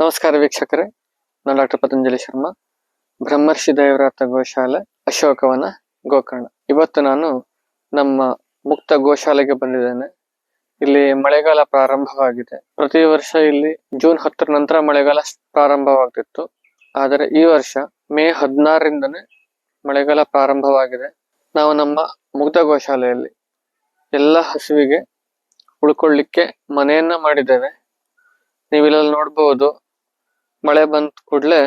ನಮಸ್ಕಾರ ವೀಕ್ಷಕರೇ. ನಾನು ಡಾಕ್ಟರ್ ಪತಂಜಲಿ ಶರ್ಮಾ. ಬ್ರಹ್ಮರ್ಷಿ ದೇವರಾತ ಗೋಶಾಲೆ, ಅಶೋಕವನ ಗೋಕರ್ಣ. ಇವತ್ತು ನಾನು ನಮ್ಮ ಮುಕ್ತ ಗೋಶಾಲೆಗೆ ಬಂದಿದ್ದೇನೆ. ಇಲ್ಲಿ ಮಳೆಗಾಲ ಪ್ರಾರಂಭವಾಗಿದೆ. ಪ್ರತಿ ವರ್ಷ ಇಲ್ಲಿ ಜೂನ್ ಹತ್ತರ ನಂತರ ಮಳೆಗಾಲ ಪ್ರಾರಂಭವಾಗ್ತಿತ್ತು. ಆದರೆ ಈ ವರ್ಷ ಮೇ ಹದಿನಾರರಿಂದನೇ ಮಳೆಗಾಲ ಪ್ರಾರಂಭವಾಗಿದೆ. ನಾವು ನಮ್ಮ ಮುಗ್ಧ ಗೋಶಾಲೆಯಲ್ಲಿ ಎಲ್ಲ ಹಸುವಿಗೆ ಉಳ್ಕೊಳ್ಳಿಕ್ಕೆ ಮನೆಯನ್ನ ಮಾಡಿದ್ದೇವೆ. ನೀವಿಲ್ಲ ನೋಡಬಹುದು ಮಳೆ ಬಂದ ಕೂಡ್ಲೆ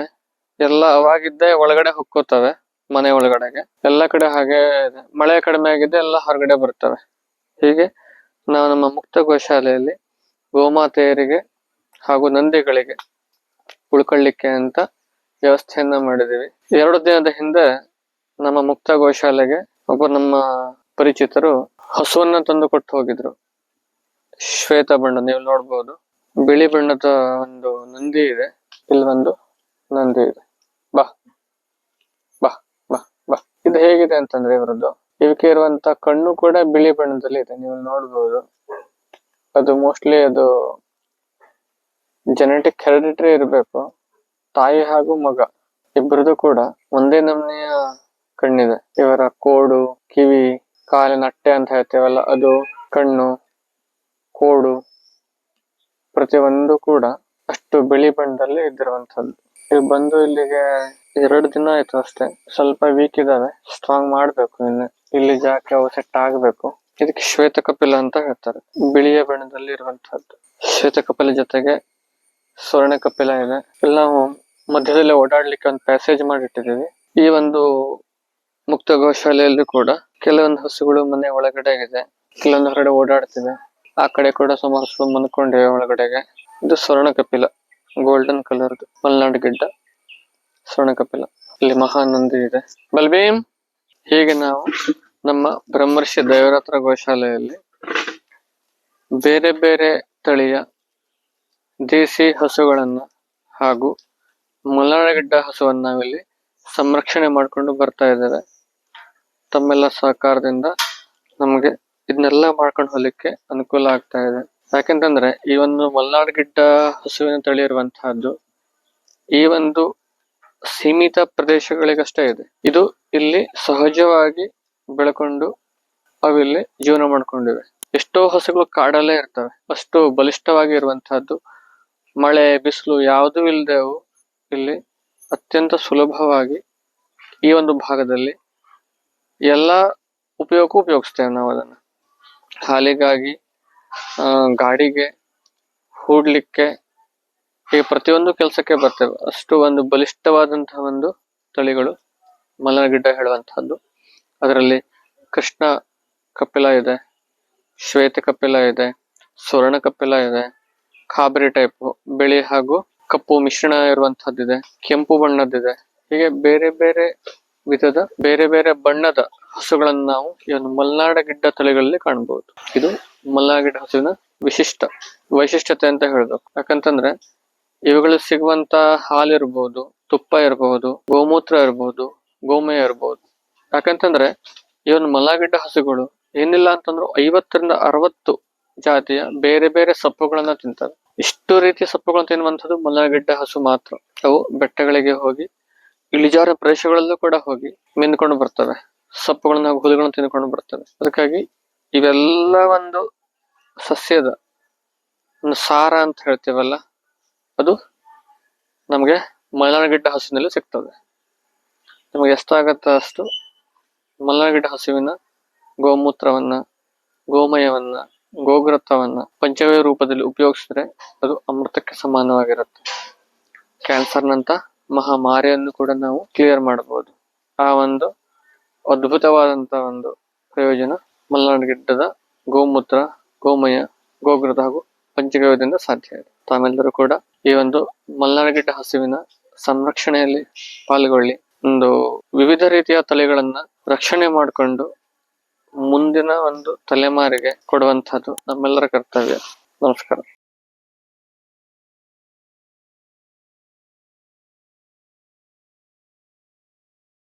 ಎಲ್ಲ ಅವಾಗಿದ್ದೇ ಒಳಗಡೆ ಹೊಕ್ಕೋತವೆ, ಮನೆ ಒಳಗಡೆಗೆ. ಎಲ್ಲ ಕಡೆ ಹಾಗೆ. ಮಳೆ ಕಡಿಮೆ ಆಗಿದ್ದೆ ಎಲ್ಲ ಹೊರಗಡೆ ಬರ್ತವೆ. ಹೀಗೆ ನಾವು ನಮ್ಮ ಮುಕ್ತ ಗೋಶಾಲೆಯಲ್ಲಿ ಗೋಮಾತೆಯರಿಗೆ ಹಾಗೂ ನಂದಿಗಳಿಗೆ ಉಳ್ಕೊಳ್ಳಿಕ್ಕೆ ಅಂತ ವ್ಯವಸ್ಥೆಯನ್ನ ಮಾಡಿದೀವಿ ಎರಡು ದಿನದ ಹಿಂದೆ ನಮ್ಮ ಮುಕ್ತ ಗೋಶಾಲೆಗೆ ಒಬ್ಬ ನಮ್ಮ ಪರಿಚಿತರು ಹಸುವನ್ನ ತಂದು ಕೊಟ್ಟು ಹೋಗಿದ್ರು. ಶ್ವೇತ ಬಣ್ಣ, ನೀವು ನೋಡ್ಬೋದು. ಬಿಳಿ ಬಣ್ಣದ ಒಂದು ನಂದಿ ಇದೆ. ಇಲ್ಲಿ ಒಂದು ನಂದಿ ಇದೆ. ಬಾ. ಬಾ ಬಾ ಬಾ. ಇದು ಹೇಗಿದೆ ಅಂತಂದ್ರೆ ಇವರದ್ದು. ಇವಕ್ಕೆ ಇರುವಂತ ಕಣ್ಣು ಕೂಡ ಬಿಳಿ ಬಣ್ಣದಲ್ಲಿ ಇದೆ. ನೀವು ನೋಡ್ಬೋದು. ಅದು ಮೋಸ್ಟ್ಲಿ ಅದು ಜೆನೆಟಿಕ್ ಹೆರಿಡಿಟ್ರಿ ಇರಬೇಕು. ತಾಯಿ ಹಾಗೂ ಮಗ ಇಬ್ಬರದು ಕೂಡ ಒಂದೇ ನಮೂನೆಯ ಕಣ್ಣಿದೆ. ಇವರ ಕೋಡು, ಕಿವಿ, ಕಾಲಿನ ಅಟ್ಟೆ ಅಂತ ಹೇಳ್ತೇವಲ್ಲ, ಅದು ಕಣ್ಣು, ಕೋಡು, ಪ್ರತಿಯೊಂದು ಕೂಡ ಅಷ್ಟು ಬಿಳಿ ಬಣ್ಣದಲ್ಲಿ ಇದ್ದಿರುವಂತದ್ದು ಇವ್ ಬಂದು ಇಲ್ಲಿಗೆ ಎರಡು ದಿನ ಆಯ್ತು ಅಷ್ಟೇ. ಸ್ವಲ್ಪ ವೀಕ್ ಇದಾವೆ ಸ್ಟ್ರಾಂಗ್ ಮಾಡ್ಬೇಕು ಇನ್ನು. ಇಲ್ಲಿ ಜಾಕೆ ಅವು ಸೆಟ್ ಆಗ್ಬೇಕು. ಇದಕ್ಕೆ ಶ್ವೇತ ಕಪಿಲ ಅಂತ ಹೇಳ್ತಾರೆ. ಬಿಳಿಯ ಬಣ್ಣದಲ್ಲಿ ಇರುವಂತಹದ್ದು ಶ್ವೇತ ಕಪಿಲ ಜೊತೆಗೆ ಸ್ವರ್ಣ ಕಪಿಲ ಇದೆ. ಇಲ್ಲಿ ನಾವು ಮಧ್ಯದಲ್ಲಿ ಓಡಾಡ್ಲಿಕ್ಕೆ ಒಂದು ಪ್ಯಾಸೇಜ್ ಮಾಡಿಟ್ಟಿದ್ದೀವಿ. ಈ ಒಂದು ಮುಕ್ತ ಗೋಶಾಲೆಯಲ್ಲಿ ಕೂಡ ಕೆಲವೊಂದು ಹಸುಗಳು ಮನೆ ಒಳಗಡೆ ಇದೆ ಕೆಲವೊಂದು ಹೊರಗಡೆ ಓಡಾಡ್ತಿದೆ ಆ ಕಡೆ ಕೂಡ ಸುಮಾರು ಹಸುಗಳು ಮನ್ಕೊಂಡಿವೆ ಒಳಗಡೆಗೆ. ಇದು ಸ್ವರ್ಣ ಕಪಿಲ ಗೋಲ್ಡನ್ ಕಲರ್ ಮಲ್ನಾಡು ಗಿಡ್ಡ ಸ್ವರ್ಣ ಕಪಿಲ ಇಲ್ಲಿ ಮಹಾನಂದಿ ಇದೆ. ಬಲ್ಬೇಮ್, ಹೀಗೆ ನಾವು ನಮ್ಮ ಬ್ರಹ್ಮರ್ಷಿ ದೈವರಾತ್ರ ಗೋಶಾಲೆಯಲ್ಲಿ ಬೇರೆ ಬೇರೆ ತಳಿಯ ದೇಸಿ ಹಸುಗಳನ್ನ ಹಾಗೂ ಮಲ್ನಾಡಗಿಡ್ಡ ಹಸುವನ್ನ ನಾವಿಲ್ಲಿ ಸಂರಕ್ಷಣೆ ಮಾಡ್ಕೊಂಡು ಬರ್ತಾ ಇದ್ದಾರೆ ತಮ್ಮೆಲ್ಲ ಸಹಕಾರದಿಂದ ನಮಗೆ ಇದನ್ನೆಲ್ಲ ಮಾಡ್ಕೊಂಡು ಹೋಗ್ಲಿಕ್ಕೆ ಅನುಕೂಲ ಆಗ್ತಾ ಇದೆ. ಯಾಕೆಂತಂದ್ರೆ ಈ ಒಂದು ಮಲ್ನಾಡ್ ಗಿಡ್ಡ ಹಸುವಿನ ತಳಿ ಇರುವಂತಹದ್ದು, ಈ ಒಂದು ಸೀಮಿತ ಪ್ರದೇಶಗಳಿಗಷ್ಟೇ ಇದೆ. ಇದು ಇಲ್ಲಿ ಸಹಜವಾಗಿ ಬೆಳ್ಕೊಂಡು ಅವಿಲ್ಲಿ ಜೀವನ ಮಾಡ್ಕೊಂಡಿವೆ. ಎಷ್ಟೋ ಹಸುಗಳು ಕಾಡಲ್ಲೇ ಇರ್ತವೆ. ಅಷ್ಟು ಬಲಿಷ್ಠವಾಗಿ ಇರುವಂತಹದ್ದು. ಮಳೆ, ಬಿಸಿಲು ಯಾವುದೂ ಇಲ್ಲದೆ ಅವು ಇಲ್ಲಿ ಅತ್ಯಂತ ಸುಲಭವಾಗಿ ಈ ಒಂದು ಭಾಗದಲ್ಲಿ ಎಲ್ಲ ಉಪಯೋಗಕ್ಕೂ ಉಪಯೋಗಿಸ್ತೇವೆ ನಾವು ಅದನ್ನ. ಹಾಲಿಗಾಗಿ ಆ, ಗಾಡಿಗೆ ಹೂಡ್ಲಿಕ್ಕೆ ಈ ಪ್ರತಿಯೊಂದು ಕೆಲಸಕ್ಕೆ ಬರ್ತೇವೆ. ಅಷ್ಟು ಒಂದು ಬಲಿಷ್ಠವಾದಂತಹ ಒಂದು ತಳಿಗಳು ಮಲನಗಿಡ್ಡ ಹೇಳುವಂತಹದ್ದು. ಅದರಲ್ಲಿ ಕೃಷ್ಣ ಕಪಿಲ ಇದೆ ಶ್ವೇತ ಕಪಿಲ ಇದೆ ಸ್ವರ್ಣ ಕಪಿಲ ಇದೆ ಖಾಬರಿ ಟೈಪ್ ಬಿಳಿ ಹಾಗೂ ಕಪ್ಪು ಮಿಶ್ರಣ ಇರುವಂತಹದ್ದಿದೆ ಕೆಂಪು ಬಣ್ಣದ್ದಿದೆ. ಹೀಗೆ ಬೇರೆ ಬೇರೆ ವಿಧದ ಬೇರೆ ಬೇರೆ ಬಣ್ಣದ ಹಸುಗಳನ್ನು ನಾವು ಈ ಒಂದು ಮಲ್ನಾಡ ಗಿಡ್ಡ ತಳಿಗಳಲ್ಲಿ ಕಾಣಬಹುದು ಇದು ಮಲ್ನಾಡ ಗಿಡ್ಡ ಹಸುವಿನ ವಿಶಿಷ್ಟ ವೈಶಿಷ್ಟ್ಯತೆ ಅಂತ ಹೇಳ್ಬೇಕು. ಯಾಕಂತಂದ್ರೆ ಇವುಗಳು ಸಿಗುವಂತ ಹಾಲು ಇರಬಹುದು ತುಪ್ಪ ಇರಬಹುದು ಗೋಮೂತ್ರ ಇರಬಹುದು ಗೋಮಯ ಇರಬಹುದು ಯಾಕಂತಂದ್ರೆ ಈ ಒಂದು ಹಸುಗಳು ಏನಿಲ್ಲ ಅಂತಂದ್ರು ಐವತ್ತರಿಂದ ಅರವತ್ತು ಜಾತಿಯ ಬೇರೆ ಬೇರೆ ಸೊಪ್ಪುಗಳನ್ನ ತಿಂತವೆ. ಇಷ್ಟು ರೀತಿಯ ಸೊಪ್ಪುಗಳನ್ನ ತಿನ್ನುವಂಥದ್ದು ಮಲ್ನಾಗಿಡ್ಡ ಹಸು ಮಾತ್ರ. ಅವು ಬೆಟ್ಟಗಳಿಗೆ ಹೋಗಿ ಇಳಿಜಾರ ಪ್ರದೇಶಗಳಲ್ಲೂ ಕೂಡ ಹೋಗಿ ಮಿಂದ್ಕೊಂಡು ಬರ್ತವೆ. ಸೊಪ್ಪುಗಳನ್ನ ಹಾಗೂ ಹುಲ್ಲುಗಳನ್ನ ತಿನ್ಕೊಂಡು ಬರ್ತವೆ. ಅದಕ್ಕಾಗಿ ಇವೆಲ್ಲ ಒಂದು ಸಸ್ಯದ ಒಂದು ಸಾರ ಅಂತ ಹೇಳ್ತೀವಲ್ಲ, ಅದು ನಮಗೆ ಮಲೆನಾಡಿಗಿಡ್ಡ ಹಸುವಿನಲ್ಲಿ ಸಿಗ್ತದೆ. ನಮಗೆ ಎಷ್ಟಾಗತ್ತ ಅಷ್ಟು ಮಲೆನಾಡಿಗಿಡ್ಡ ಹಸುವಿನ ಗೋಮೂತ್ರವನ್ನ, ಗೋಮಯವನ್ನ ಗೋಗ್ರತವನ್ನ ಪಂಚವಯ ರೂಪದಲ್ಲಿ ಉಪಯೋಗಿಸಿದ್ರೆ ಅದು ಅಮೃತಕ್ಕೆ ಸಮಾನವಾಗಿರುತ್ತೆ. ಕ್ಯಾನ್ಸರ್ನಂತ ಮಹಾಮಾರಿಯನ್ನು ಕೂಡ ನಾವು ಕ್ಲಿಯರ್ ಮಾಡಬಹುದು. ಆ ಒಂದು ಅದ್ಭುತವಾದಂತ ಒಂದು ಪ್ರಯೋಜನ ಮಲ್ನಾಡು ಗಿಡ್ಡದ ಗೋಮೂತ್ರ, ಗೋಮಯ ಗೋಗ್ರದ ಹಾಗೂ ಪಂಚಗವ್ಯದಿಂದ ಸಾಧ್ಯ ಇದೆ. ತಾವೆಲ್ಲರೂ ಕೂಡ ಈ ಒಂದು ಮಲ್ನಾಡು ಗಿಡ್ಡ ಹಸುವಿನ ಸಂರಕ್ಷಣೆಯಲ್ಲಿ ಪಾಲ್ಗೊಳ್ಳಿ. ಒಂದು ವಿವಿಧ ರೀತಿಯ ತಲೆಗಳನ್ನ ರಕ್ಷಣೆ ಮಾಡಿಕೊಂಡು ಮುಂದಿನ ಒಂದು ತಲೆಮಾರಿಗೆ ಕೊಡುವಂತಹದ್ದು ನಮ್ಮೆಲ್ಲರ ಕರ್ತವ್ಯ. ನಮಸ್ಕಾರ.